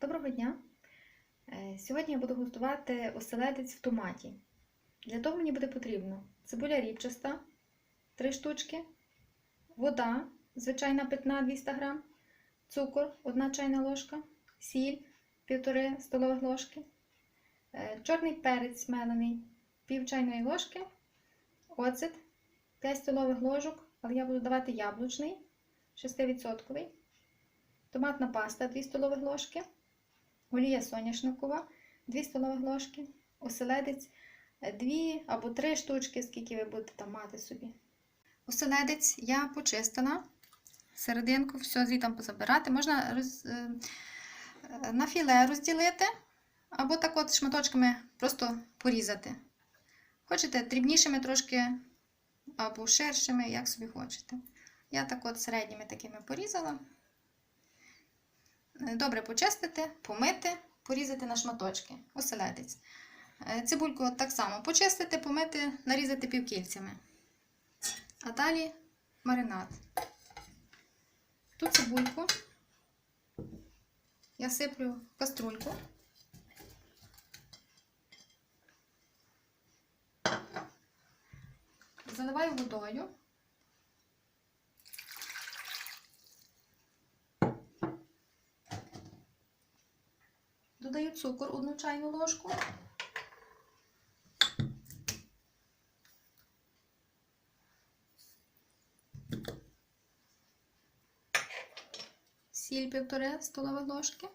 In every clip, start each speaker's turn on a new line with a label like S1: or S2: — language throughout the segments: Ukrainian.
S1: Доброго дня! Е, Сьогодні я буду готувати оселедець в томаті. Для того мені буде потрібно цибуля ріпчаста 3 штучки, вода, звичайна питна 200 г, цукор 1 чайна ложка, сіль 1,5 столових ложки, е, чорний перець мелений пів чайної ложки, оцет 5 столових ложок, але я буду давати яблучний 6%, томатна паста 2 столових ложки, олія соняшникова 2 столових ложки, оселедець 2 або 3 штучки, скільки ви будете там мати собі. Оселедець я почистила, серединку, все звітом позабирати. Можна роз, е, е, на філе розділити, або так от шматочками просто порізати. Хочете дрібнішими трошки, або ширшими, як собі хочете. Я так от середніми такими порізала. Е, Добре почистити, помити, порізати на шматочки, оселедець. Е, Цибульку так само почистити, помити, нарізати півкільцями. А далі маринад. Ту цибульку я сиплю в каструльку. Заливаю водою. Додаю цукор одну чайну ложку. Сіль півтори столові ложки.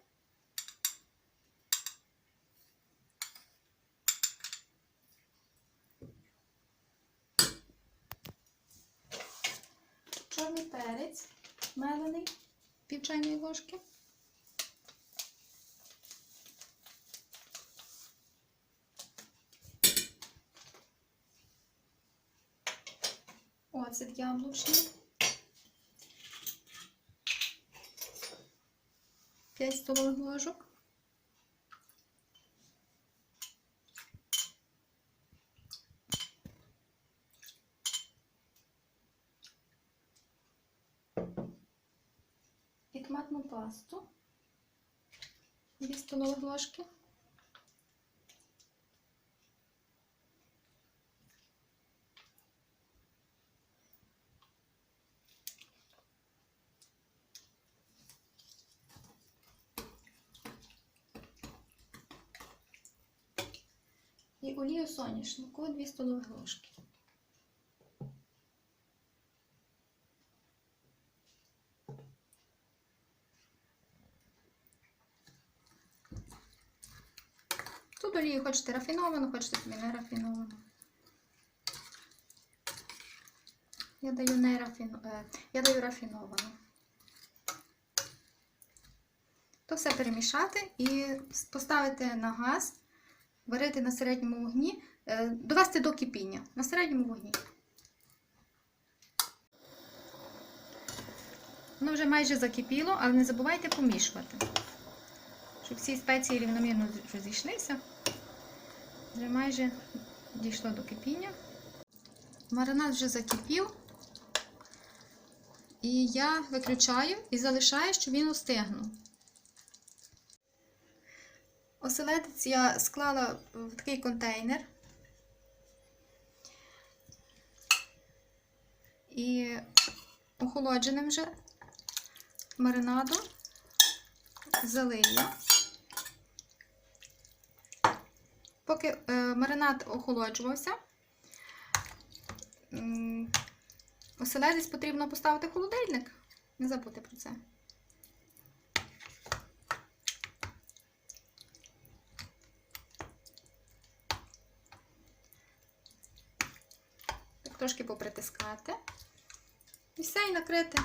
S1: Чорний перець мелений, пів чайної ложки. Оцет яблучний. 5 столових ложок. І томатну пасту. 2 столових ложки. І олію соняшнику 2 столові ложки. Тут олію хочете рафіновану, хочете не рафіновану. Я даю не рафіно... е, я даю рафіновану. То все перемішати і поставити на газ варити на середньому вогні, е, довести до кипіння на середньому вогні. Воно вже майже закипіло, але не забувайте помішувати, щоб всі спеції рівномірно розійшлися. Вже майже дійшло до кипіння. Маринад вже закипів. І я виключаю і залишаю, щоб він остигнув. Оселедець я склала в такий контейнер і охолодженим вже маринадом залию. Поки е, маринад охолоджувався, оселедець потрібно поставити в холодильник. Не забудьте про це. Трошки попритискати. І все, і накрити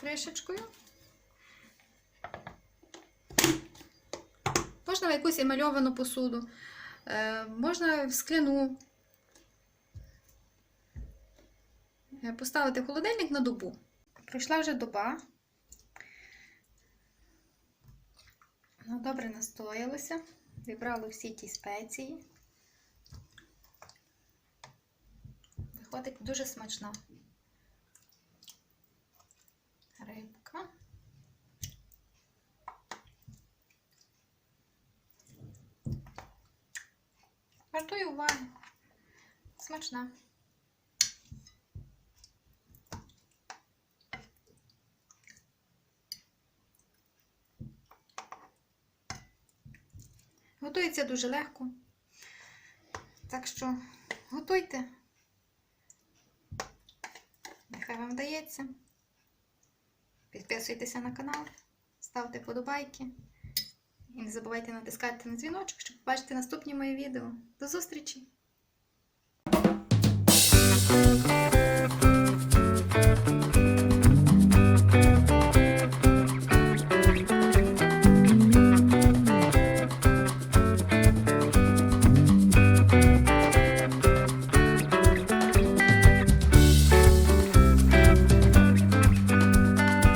S1: кришечкою. Можна в якусь емальовану посуду, е, можна в скляну. Е, Поставити холодильник на добу. Пройшла вже доба. Воно добре настоялося, вибрали всі ті спеції. виходить дуже смачна рибка. Вартує увагу Смачна. Готується дуже легко. Так що готуйте. Хай вам вдається. Підписуйтеся на канал, ставте подобайки. І не забувайте натискати на дзвіночок, щоб побачити наступні мої відео. До зустрічі!